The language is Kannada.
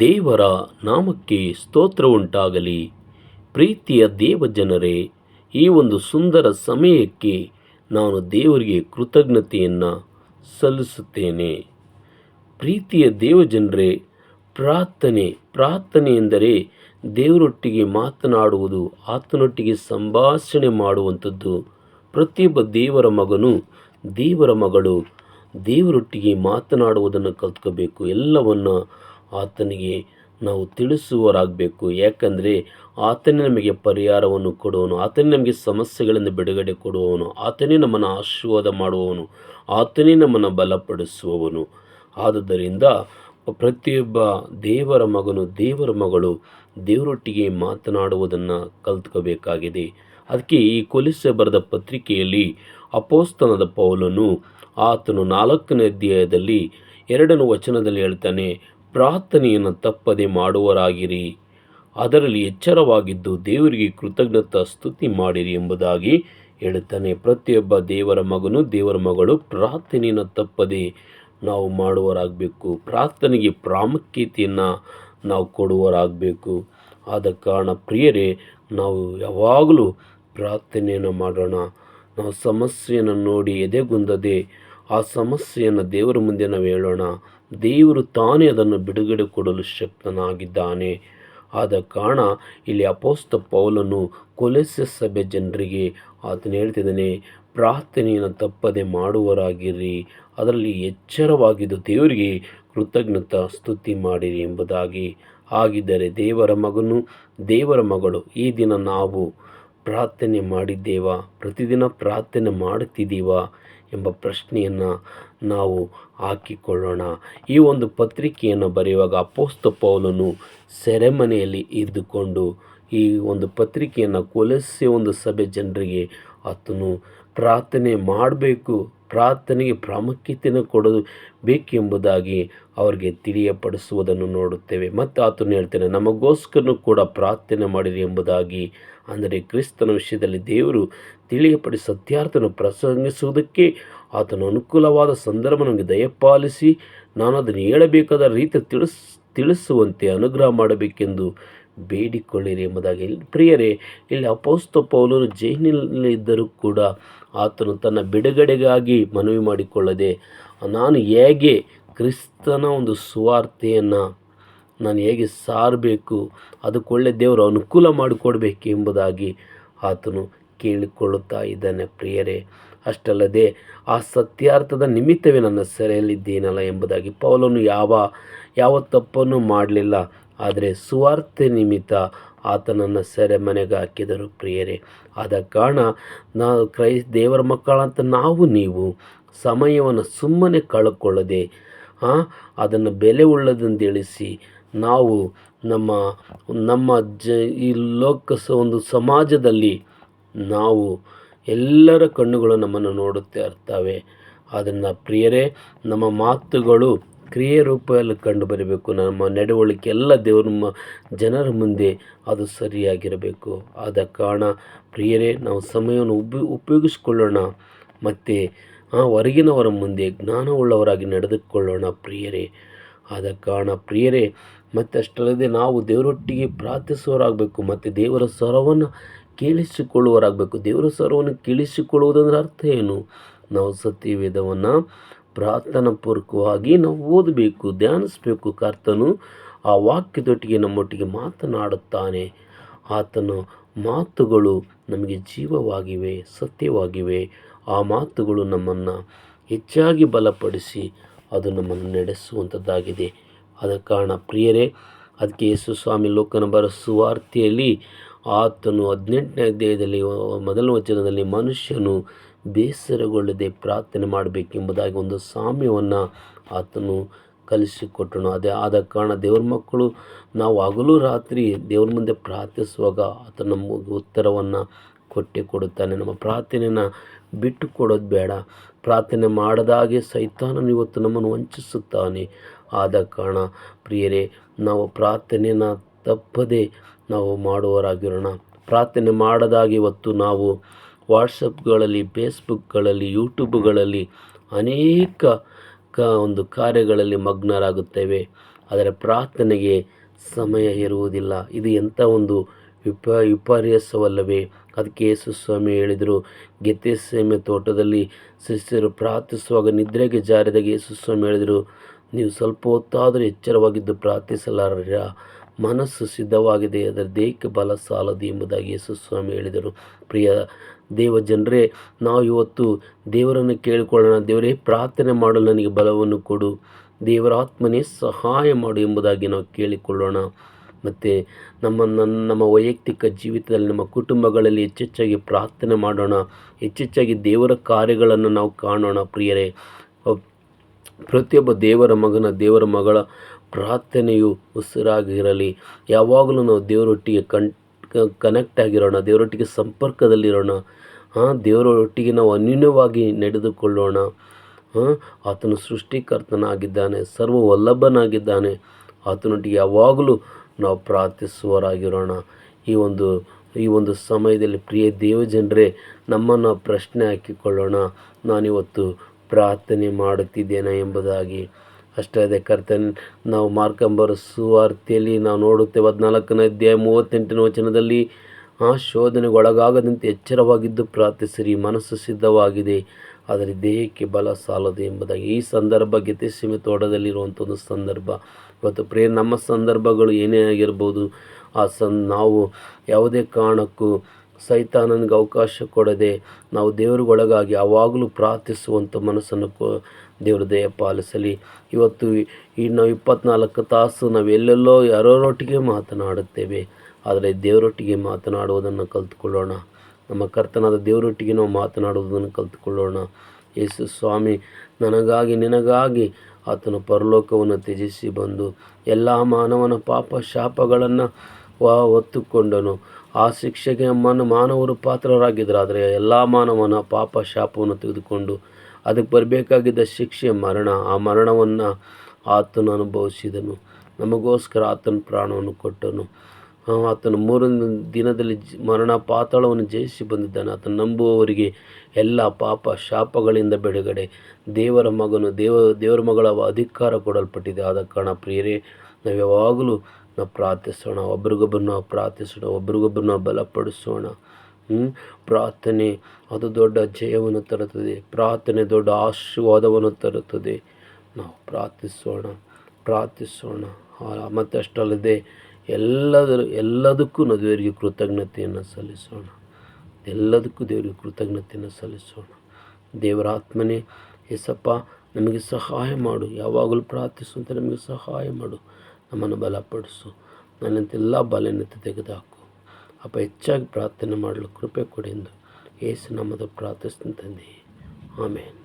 ದೇವರ ನಾಮಕ್ಕೆ ಸ್ತೋತ್ರ ಉಂಟಾಗಲಿ. ಪ್ರೀತಿಯ ದೇವಜನರೇ, ಈ ಒಂದು ಸುಂದರ ಸಮಯಕ್ಕೆ ನಾನು ದೇವರಿಗೆ ಕೃತಜ್ಞತೆಯನ್ನು ಸಲ್ಲಿಸುತ್ತೇನೆ. ಪ್ರೀತಿಯ ದೇವಜನರೇ, ಪ್ರಾರ್ಥನೆ ಪ್ರಾರ್ಥನೆ ಎಂದರೆ ದೇವರೊಟ್ಟಿಗೆ ಮಾತನಾಡುವುದು, ಆತನೊಟ್ಟಿಗೆ ಸಂಭಾಷಣೆ ಮಾಡುವಂಥದ್ದು. ಪ್ರತಿಯೊಬ್ಬ ದೇವರ ಮಗನು ದೇವರ ಮಗಳು, ದೇವರೊಟ್ಟಿಗೆ ಮಾತನಾಡುವುದನ್ನು ಕಲ್ತ್ಕೋಬೇಕು. ಎಲ್ಲವನ್ನು ಆತನಿಗೆ ನಾವು ತಿಳಿಸುವರಾಗಬೇಕು ಯಾಕಂದರೆ ಆತನೇ ನಮಗೆ ಪರಿಹಾರವನ್ನು ಕೊಡುವನು, ಆತನೇ ನಮಗೆ ಸಮಸ್ಯೆಗಳಿಂದ ಬಿಡುಗಡೆ ಕೊಡುವವನು, ಆತನೇ ನಮ್ಮನ್ನು ಆಶೀರ್ವಾದ ಮಾಡುವವನು, ಆತನೇ ನಮ್ಮನ್ನು ಬಲಪಡಿಸುವವನು. ಆದುದರಿಂದ ಪ್ರತಿಯೊಬ್ಬ ದೇವರ ಮಗನು ದೇವರ ಮಗಳು ದೇವರೊಟ್ಟಿಗೆ ಮಾತನಾಡುವುದನ್ನು ಕಲ್ತ್ಕೋಬೇಕಾಗಿದೆ. ಅದಕ್ಕೆ ಈ ಕೊಲಿಸೆ ಬರೆದ ಪತ್ರಿಕೆಯಲ್ಲಿ ಅಪೋಸ್ತನದ ಪೌಲನು ಆತನು ನಾಲ್ಕನೇ ಅಧ್ಯಾಯದಲ್ಲಿ ಎರಡನೇ ವಚನದಲ್ಲಿ ಹೇಳ್ತಾನೆ ಪ್ರಾರ್ಥನೆಯನ್ನು ತಪ್ಪದೆ ಮಾಡುವರಾಗಿರಿ ಅದರಲ್ಲಿ ಎಚ್ಚರವಾಗಿದ್ದು ದೇವರಿಗೆ ಕೃತಜ್ಞತ ಸ್ತುತಿ ಮಾಡಿರಿ ಎಂಬುದಾಗಿ ಹೇಳುತ್ತಾನೆ. ಪ್ರತಿಯೊಬ್ಬ ದೇವರ ಮಗನು ದೇವರ ಮಗಳು ಪ್ರಾರ್ಥನೆಯನ್ನು ತಪ್ಪದೆ ನಾವು ಮಾಡುವರಾಗಬೇಕು ಪ್ರಾರ್ಥನೆಗೆ ಪ್ರಾಮುಖ್ಯತೆಯನ್ನು ನಾವು ಕೊಡುವರಾಗಬೇಕು ಆದ ಕಾರಣ ಪ್ರಿಯರೇ, ನಾವು ಯಾವಾಗಲೂ ಪ್ರಾರ್ಥನೆಯನ್ನು ಮಾಡೋಣ. ನಾವು ಸಮಸ್ಯೆಯನ್ನು ನೋಡಿ ಎದೆಗುಂದದೆ ಆ ಸಮಸ್ಯೆಯನ್ನು ದೇವರ ಮುಂದೆ ನಾವು ಹೇಳೋಣ. ದೇವರು ತಾನೇ ಅದನ್ನು ಬಿಡುಗಡೆ ಕೊಡಲು ಶಕ್ತನಾಗಿದ್ದಾನೆ. ಆದ ಕಾರಣ ಇಲ್ಲಿ ಅಪೋಸ್ತ ಪೌಲನು ಕೊಲೆಸ ಸಭೆ ಜನರಿಗೆ ಆತನು ಹೇಳ್ತಿದ್ದಾನೆ, ಪ್ರಾರ್ಥನೆಯನ್ನು ತಪ್ಪದೆ ಮಾಡುವರಾಗಿರಿ ಅದರಲ್ಲಿ ಎಚ್ಚರವಾಗಿದ್ದು ದೇವರಿಗೆ ಕೃತಜ್ಞತಾ ಸ್ತುತಿ ಮಾಡಿರಿ ಎಂಬುದಾಗಿ. ಆಗಿದ್ದರೆ ದೇವರ ಮಗನು ದೇವರ ಮಗಳು, ಈ ದಿನ ನಾವು ಪ್ರಾರ್ಥನೆ ಮಾಡಿದ್ದೇವಾ? ಪ್ರತಿದಿನ ಪ್ರಾರ್ಥನೆ ಮಾಡುತ್ತಿದ್ದೀವಾ? ಎಂಬ ಪ್ರಶ್ನೆಯನ್ನು ನಾವು ಹಾಕಿಕೊಳ್ಳೋಣ. ಈ ಒಂದು ಪತ್ರಿಕೆಯನ್ನು ಬರೆಯುವಾಗ ಅಪೋಸ್ತ ಪೌಲನು ಸೆರೆಮನೆಯಲ್ಲಿ ಇದ್ದುಕೊಂಡು ಈ ಒಂದು ಪತ್ರಿಕೆಯನ್ನು ಕೊಲೆಸೆ ಒಂದು ಸಭೆ ಜನರಿಗೆ ಆತನು ಪ್ರಾರ್ಥನೆ ಮಾಡಬೇಕು. ಪ್ರಾರ್ಥನೆಗೆ ಪ್ರಾಮುಖ್ಯತೆಯನ್ನು ಕೊಡೋದು ಬೇಕೆಂಬುದಾಗಿ ಅವರಿಗೆ ತಿಳಿಯಪಡಿಸುವುದನ್ನು ನೋಡುತ್ತೇವೆ. ಮತ್ತು ಆತನು ಹೇಳ್ತೇನೆ, ನಮಗೋಸ್ಕರನೂ ಕೂಡ ಪ್ರಾರ್ಥನೆ ಮಾಡಿರಿ ಎಂಬುದಾಗಿ. ಅಂದರೆ ಕ್ರಿಸ್ತನ ವಿಷಯದಲ್ಲಿ ದೇವರು ತಿಳಿಯಪಡಿ ಸತ್ಯಾರ್ಥನ ಪ್ರಸಂಗಿಸುವುದಕ್ಕೆ ಆತನು ಅನುಕೂಲವಾದ ಸಂದರ್ಭ ನಮಗೆ ದಯಪಾಲಿಸಿ, ನಾನು ಅದನ್ನು ಹೇಳಬೇಕಾದ ರೀತಿ ತಿಳಿಸ್, ತಿಳಿಸುವಂತೆ ಅನುಗ್ರಹ ಮಾಡಬೇಕೆಂದು ಬೇಡಿಕೊಳ್ಳಿರಿ ಎಂಬುದಾಗಿ. ಪ್ರಿಯರೇ, ಇಲ್ಲಿ ಅಪೌಸ್ತ ಪೌಲರು ಜೈಲಿನಲ್ಲಿದ್ದರೂ ಕೂಡ ಆತನು ತನ್ನ ಬಿಡುಗಡೆಗಾಗಿ ಮನವಿ ಮಾಡಿಕೊಳ್ಳದೆ, ನಾನು ಹೇಗೆ ಕ್ರಿಸ್ತನ ಒಂದು ಸುವಾರ್ತೆಯನ್ನು ನಾನು ಹೇಗೆ ಸಾರಬೇಕು ಅದಕ್ಕೊಳ್ಳೆ ದೇವರು ಅನುಕೂಲ ಮಾಡಿಕೊಡ್ಬೇಕು ಎಂಬುದಾಗಿ ಆತನು ಕೇಳಿಕೊಳ್ಳುತ್ತಾ ಇದ್ದಾನೆ ಪ್ರಿಯರೇ. ಅಷ್ಟಲ್ಲದೆ ಆ ಸತ್ಯಾರ್ಥದ ನಿಮಿತ್ತವೇ ನನ್ನ ಸೆರೆಯಲ್ಲಿದ್ದೇನಲ್ಲ ಎಂಬುದಾಗಿ ಪೌಲನು ಯಾವ ಯಾವ ತಪ್ಪನ್ನು ಮಾಡಲಿಲ್ಲ. ಆದರೆ ಸುವಾರ್ತೆ ನಿಮಿತ್ತ ಆತನನ್ನು ಸೆರೆಮನೆಗೆ ಹಾಕಿದರು. ಪ್ರಿಯರೇ, ಆದ ಕಾರಣ ನಾವು ಕ್ರೈ ದೇವರ ಮಕ್ಕಳಂತ ನಾವು ನೀವು ಸಮಯವನ್ನು ಸುಮ್ಮನೆ ಕಳ್ಕೊಳ್ಳದೆ ಅದನ್ನು ಬೆಲೆ ಉಳ್ಳದಂತೇಳಿಸಿ ನಾವು ನಮ್ಮ ನಮ್ಮ ಜ, ಈ ಲೋಕ ಒಂದು ಸಮಾಜದಲ್ಲಿ ನಾವು ಎಲ್ಲರ ಕಣ್ಣುಗಳು ನಮ್ಮನ್ನು ನೋಡುತ್ತಾ ಇರ್ತವೆ ಅದನ್ನು ಪ್ರಿಯರೇ, ನಮ್ಮ ಮಾತುಗಳು ಕ್ರಿಯೆ ರೂಪದಲ್ಲಿ ಕಂಡು ಬರಬೇಕು. ನಮ್ಮ ನಡವಳಿಕೆ ಎಲ್ಲ ದೇವರ ಜನರ ಮುಂದೆ ಅದು ಸರಿಯಾಗಿರಬೇಕು. ಆದ ಕಾರಣ ಪ್ರಿಯರೇ, ನಾವು ಸಮಯವನ್ನು ಉಪಿ ಉಪಯೋಗಿಸಿಕೊಳ್ಳೋಣ. ಮತ್ತು ಹೊರಗಿನವರ ಮುಂದೆ ಜ್ಞಾನವುಳ್ಳವರಾಗಿ ನಡೆದುಕೊಳ್ಳೋಣ ಪ್ರಿಯರೇ. ಆದ ಕಾರಣ ಪ್ರಿಯರೇ ಮತ್ತು ಅಷ್ಟಲ್ಲದೆ ನಾವು ದೇವರೊಟ್ಟಿಗೆ ಪ್ರಾರ್ಥಿಸುವವರಾಗಬೇಕು. ಮತ್ತು ದೇವರ ಸ್ವರವನ್ನು ಕೇಳಿಸಿಕೊಳ್ಳುವರಾಗಬೇಕು ದೇವರ ಸ್ವರವನ್ನು ಕೇಳಿಸಿಕೊಳ್ಳುವುದಂದ್ರೆ ಅರ್ಥ ಏನು? ನಾವು ಸತ್ಯವೇದವನ್ನು ಪ್ರಾರ್ಥನಾ ಪೂರ್ವಕವಾಗಿ ನಾವು ಓದಬೇಕು, ಧ್ಯಾನಿಸಬೇಕು. ಕರ್ತನು ಆ ವಾಕ್ಯದೊಟ್ಟಿಗೆ ನಮ್ಮೊಟ್ಟಿಗೆ ಮಾತನಾಡುತ್ತಾನೆ. ಆತನ ಮಾತುಗಳು ನಮಗೆ ಜೀವವಾಗಿವೆ, ಸತ್ಯವಾಗಿವೆ. ಆ ಮಾತುಗಳು ನಮ್ಮನ್ನು ಹೆಚ್ಚಾಗಿ ಬಲಪಡಿಸಿ ಅದು ನಮ್ಮನ್ನು ನಡೆಸುವಂಥದ್ದಾಗಿದೆ. ಆದ ಕಾರಣ ಪ್ರಿಯರೇ, ಅದಕ್ಕೆ ಯೇಸು ಸ್ವಾಮಿ ಲೋಕನ ಬರ ಸುವಾರ್ತೆಯಲ್ಲಿ ಆತನು ಹದಿನೆಂಟನೇ ಅಧ್ಯಾಯದಲ್ಲಿ, ಮೊದಲ ವಚನದಲ್ಲಿ ಮನುಷ್ಯನು ಬೇಸರಗೊಳ್ಳದೆ ಪ್ರಾರ್ಥನೆ ಮಾಡಬೇಕೆಂಬುದಾಗಿ ಒಂದು ಸಾಮ್ಯವನ್ನು ಆತನು ಕಲಿಸಿಕೊಟ್ಟನು. ಅದೇ ಆದ ಕಾರಣ ದೇವ್ರ ಮಕ್ಕಳು, ನಾವು ಹಗಲು ರಾತ್ರಿ ದೇವ್ರ ಮುಂದೆ ಪ್ರಾರ್ಥಿಸುವಾಗ ಆತ ನಮಗೆ ಉತ್ತರವನ್ನು ಕೊಟ್ಟೆ ಕೊಡುತ್ತಾನೆ. ನಮ್ಮ ಪ್ರಾರ್ಥನೆಯನ್ನು ಬಿಟ್ಟು ಕೊಡೋದು ಬೇಡ. ಪ್ರಾರ್ಥನೆ ಮಾಡದಾಗೆ ಸೈತಾನನು ಇವತ್ತು ನಮ್ಮನ್ನು ವಂಚಿಸುತ್ತಾನೆ. ಆದ ಕಾರಣ ಪ್ರಿಯರೇ, ನಾವು ಪ್ರಾರ್ಥನೆಯನ್ನು ತಪ್ಪದೆ ನಾವು ಮಾಡುವವರಾಗಿರೋಣ. ಪ್ರಾರ್ಥನೆ ಮಾಡದಾಗಿ ಇವತ್ತು ನಾವು ವಾಟ್ಸಪ್ಗಳಲ್ಲಿ, ಫೇಸ್ಬುಕ್ಗಳಲ್ಲಿ, ಯೂಟ್ಯೂಬ್ಗಳಲ್ಲಿ ಅನೇಕ ಕ, ಒಂದು ಕಾರ್ಯಗಳಲ್ಲಿ ಮಗ್ನರಾಗುತ್ತೇವೆ. ಆದರೆ ಪ್ರಾರ್ಥನೆಗೆ ಸಮಯ ಇರುವುದಿಲ್ಲ. ಇದು ಎಂಥ ಒಂದು ವಿಪ, ವಿಪರ್ಯಾಸವಲ್ಲವೇ? ಅದಕ್ಕೆ ಯೇಸು ಸ್ವಾಮಿ ಹೇಳಿದರು ಗೆತ್ತೆಸೇಮೆ ತೋಟದಲ್ಲಿ ಶಿಷ್ಯರು ಪ್ರಾರ್ಥಿಸುವಾಗ ನಿದ್ರೆಗೆ ಜಾರಿದಾಗ ಯೇಸು ಸ್ವಾಮಿ ಹೇಳಿದರು, ನೀವು ಸ್ವಲ್ಪ ಹೊತ್ತಾದರೂ ಎಚ್ಚರವಾಗಿದ್ದು ಪ್ರಾರ್ಥಿಸಲಾರ ಮನಸ್ಸು ಸಿದ್ಧವಾಗಿದೆ, ಅದರ ದೇಹಕ್ಕೆ ಬಲ ಸಾಲದು ಎಂಬುದಾಗಿ ಯೇಸು ಸ್ವಾಮಿ ಹೇಳಿದರು. ಪ್ರಿಯ ದೇವ ಜನರೇ, ನಾವು ಇವತ್ತು ದೇವರನ್ನು ಕೇಳಿಕೊಳ್ಳೋಣ. ದೇವರೇ, ಪ್ರಾರ್ಥನೆ ಮಾಡಲು ನನಗೆ ಬಲವನ್ನು ಕೊಡು. ದೇವರ ಆತ್ಮನೇ ಸಹಾಯ ಮಾಡು ಎಂಬುದಾಗಿ ನಾವು ಕೇಳಿಕೊಳ್ಳೋಣ. ಮತ್ತು ನಮ್ಮ ನಮ್ಮ ವೈಯಕ್ತಿಕ ಜೀವಿತದಲ್ಲಿ, ನಮ್ಮ ಕುಟುಂಬಗಳಲ್ಲಿ ಹೆಚ್ಚೆಚ್ಚಾಗಿ ಪ್ರಾರ್ಥನೆ ಮಾಡೋಣ. ಹೆಚ್ಚೆಚ್ಚಾಗಿ ದೇವರ ಕಾರ್ಯಗಳನ್ನು ನಾವು ಕಾಣೋಣ ಪ್ರಿಯರೇ. ಪ್ರತಿಯೊಬ್ಬ ದೇವರ ಮಗನ, ದೇವರ ಮಗಳ ಪ್ರಾರ್ಥನೆಯು ಉಸಿರಾಗಿರಲಿ. ಯಾವಾಗಲೂ ನಾವು ದೇವರೊಟ್ಟಿಗೆ ಕನ್ ಕನೆಕ್ಟ್ ಆಗಿರೋಣ, ದೇವರೊಟ್ಟಿಗೆ ಸಂಪರ್ಕದಲ್ಲಿರೋಣ. ಹಾಂ ದೇವರೊಟ್ಟಿಗೆ ನಾವು ಅನ್ಯೂನ್ಯವಾಗಿ ನಡೆದುಕೊಳ್ಳೋಣ. ಹಾಂ ಆತನು ಸೃಷ್ಟಿಕರ್ತನಾಗಿದ್ದಾನೆ ಸರ್ವ ವಲ್ಲಭನಾಗಿದ್ದಾನೆ ಆತನೊಟ್ಟಿಗೆ ಯಾವಾಗಲೂ ನಾವು ಪ್ರಾರ್ಥಿಸುವರಾಗಿರೋಣ ಈ ಒಂದು ಈ ಒಂದು ಸಮಯದಲ್ಲಿ ಪ್ರಿಯ ದೇವಜನರೇ, ನಮ್ಮನ್ನು ಪ್ರಶ್ನೆ ಹಾಕಿಕೊಳ್ಳೋಣ. ನಾನಿವತ್ತು ಪ್ರಾರ್ಥನೆ ಮಾಡುತ್ತಿದ್ದೇನೆ ಎಂಬುದಾಗಿ. ಅಷ್ಟೇ ಅದೇ ಕರ್ತನ್, ನಾವು ಮಾರ್ಕಂಬರ ಸುವಾರ್ತೆಯಲ್ಲಿ ನಾವು ನೋಡುತ್ತೇವೆ ಹದಿನಾಲ್ಕನೇ ಅಧ್ಯಾಯ ಮೂವತ್ತೆಂಟನೇ ವಚನದಲ್ಲಿ, ಆ ಶೋಧನೆಗೆ ಒಳಗಾಗದಂತೆ ಎಚ್ಚರವಾಗಿದ್ದು ಪ್ರಾರ್ಥಿಸಿರಿ, ಮನಸ್ಸು ಸಿದ್ಧವಾಗಿದೆ, ಆದರೆ ದೇಹಕ್ಕೆ ಬಲ ಸಾಲದು ಎಂಬುದಾಗಿ ಈ ಸಂದರ್ಭ ಗೆತೆಸಿಮೆ ತೋಟದಲ್ಲಿರುವಂಥ ಒಂದು ಸಂದರ್ಭ. ಇವತ್ತು ಪ್ರೇ ನಮ್ಮ ಸಂದರ್ಭಗಳು ಏನೇ ಆಗಿರ್ಬೋದು, ಆ ಸನ್ ನಾವು ಯಾವುದೇ ಕಾರಣಕ್ಕೂ ಸೈತಾನನಿಗೆ ಅವಕಾಶ ಕೊಡದೆ ನಾವು ದೇವರಿಗೊಳಗಾಗಿ ಯಾವಾಗಲೂ ಪ್ರಾರ್ಥಿಸುವಂಥ ಮನಸ್ಸನ್ನು ಕೊ, ದೇವರು ದಯ ಪಾಲಿಸಲಿ. ಇವತ್ತು ಈ ನಾವು ಇಪ್ಪತ್ನಾಲ್ಕು ತಾಸು ನಾವು ಎಲ್ಲೆಲ್ಲೋ ಯಾರೋರೊಟ್ಟಿಗೆ ಮಾತನಾಡುತ್ತೇವೆ, ಆದರೆ ದೇವರೊಟ್ಟಿಗೆ ಮಾತನಾಡುವುದನ್ನು ಕಲ್ತುಕೊಳ್ಳೋಣ. ನಮ್ಮ ಕರ್ತನಾದ ದೇವರೊಟ್ಟಿಗೆ ನಾವು ಮಾತನಾಡುವುದನ್ನು ಕಲ್ತುಕೊಳ್ಳೋಣ. ಯೇಸು ಸ್ವಾಮಿ, ನನಗಾಗಿ, ನಿನಗಾಗಿ ಆತನು ಪರಲೋಕವನ್ನು ತ್ಯಜಿಸಿ ಬಂದು ಎಲ್ಲ ಮಾನವನ ಪಾಪ ಶಾಪಗಳನ್ನು ವಾ, ಹೊತ್ತುಕೊಂಡನು. ಆ ಶಿಕ್ಷೆಗೆ ಮನ, ಮಾನವರು ಪಾತ್ರರಾಗಿದ್ದರಾದರೆ ಎಲ್ಲ ಮಾನವನ ಪಾಪ ಶಾಪವನ್ನು ತೆಗೆದುಕೊಂಡು ಅದಕ್ಕೆ ಬರಬೇಕಾಗಿದ್ದ ಶಿಕ್ಷೆ ಮರಣ. ಆ ಮರಣವನ್ನು ಆತನು ಅನುಭವಿಸಿದನು. ನಮಗೋಸ್ಕರ ಆತನ ಪ್ರಾಣವನ್ನು ಕೊಟ್ಟನು. ಆತನು ಮೂರನೇ ದಿನದಲ್ಲಿ ಮರಣ ಪಾತಾಳವನ್ನು ಜಯಿಸಿ ಬಂದಿದ್ದಾನೆ. ಆತನು ನಂಬುವವರಿಗೆ ಎಲ್ಲ ಪಾಪ ಶಾಪಗಳಿಂದ ಬಿಡುಗಡೆ. ದೇವರ ಮಗನು ದೇವ, ದೇವರ ಮಗಳ ಅಧಿಕಾರ ಕೊಡಲ್ಪಟ್ಟಿದೆ. ಆದ ಕಾರಣ ಪ್ರಿಯರೇ, ನಾವು ಯಾವಾಗಲೂ ನಾವು ಪ್ರಾರ್ಥಿಸೋಣ ಒಬ್ರಿಗೊಬ್ಬರು ನಾವು ಪ್ರಾರ್ಥಿಸೋಣ ಒಬ್ರಿಗೊಬ್ಬರು ನಾವು ಬಲಪಡಿಸೋಣ? ಪ್ರಾರ್ಥನೆ ಅದು ದೊಡ್ಡ ಜಯವನ್ನು ತರುತ್ತದೆ. ಪ್ರಾರ್ಥನೆ ದೊಡ್ಡ ಆಶೀರ್ವಾದವನ್ನು ತರುತ್ತದೆ. ನಾವು ಪ್ರಾರ್ಥಿಸೋಣ ಪ್ರಾರ್ಥಿಸೋಣ. ಮತ್ತೆ ಅಷ್ಟಲ್ಲದೆ ಎಲ್ಲದರ ಎಲ್ಲದಕ್ಕೂ ನಾವು ದೇವರಿಗೆ ಕೃತಜ್ಞತೆಯನ್ನು ಸಲ್ಲಿಸೋಣ. ಎಲ್ಲದಕ್ಕೂ ದೇವರಿಗೆ ಕೃತಜ್ಞತೆಯನ್ನು ಸಲ್ಲಿಸೋಣ. ದೇವರ ಆತ್ಮನೇ ಎಸಪ್ಪ ನಮಗೆ ಸಹಾಯ ಮಾಡು. ಯಾವಾಗಲೂ ಪ್ರಾರ್ಥಿಸುವಂತೆ ನಮಗೆ ಸಹಾಯ ಮಾಡು. ನಮ್ಮನ್ನು ಬಲಪಡಿಸು ನನ್ನಂತೆಲ್ಲ ಬಲನೆತ್ತು ತೆಗೆದುಹಾಕು ಅಪ್ಪ ಹೆಚ್ಚಾಗಿ ಪ್ರಾರ್ಥನೆ ಮಾಡಲು ಕೃಪೆ ಕೊಡಿ ಎಂದು ಏಸು ನಮ್ಮದು ಪ್ರಾರ್ಥಿಸ್ತೀನಿ ತಂದೆ ಆಮೇಲೆ